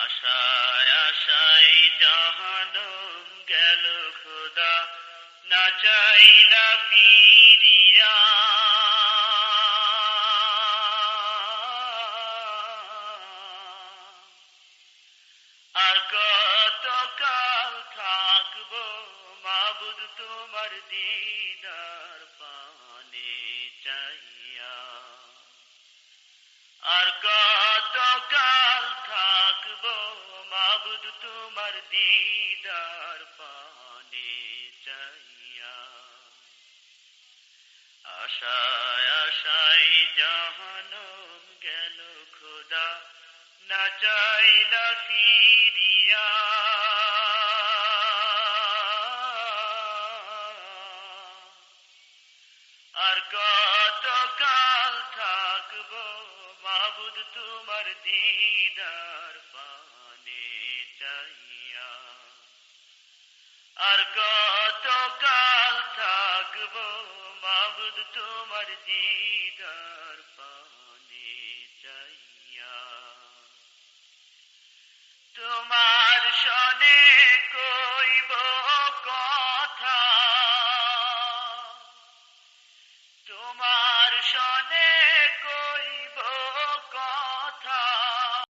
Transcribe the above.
আশায় আশায় জাহানম গেল খোদা, না চাইলা ফিরিয়া। আর কত কাল থাকব মাবুদ তোমার দিদার পানে চাইয়া। আর কত কাল থাকব। মাবুদ তোমার দিদার পানে চাইয়া। আশায় আশায় জাহানম গেল খোদা, না চাইলা ফিরিয়া। আর কত খুদ তোমার দিদার পানে চাইয়া। আর কত কাল থাকব মাবুদ তোমার দিদার পানে চাইয়া। তোমার সনে কইব কথা। তোমার সনে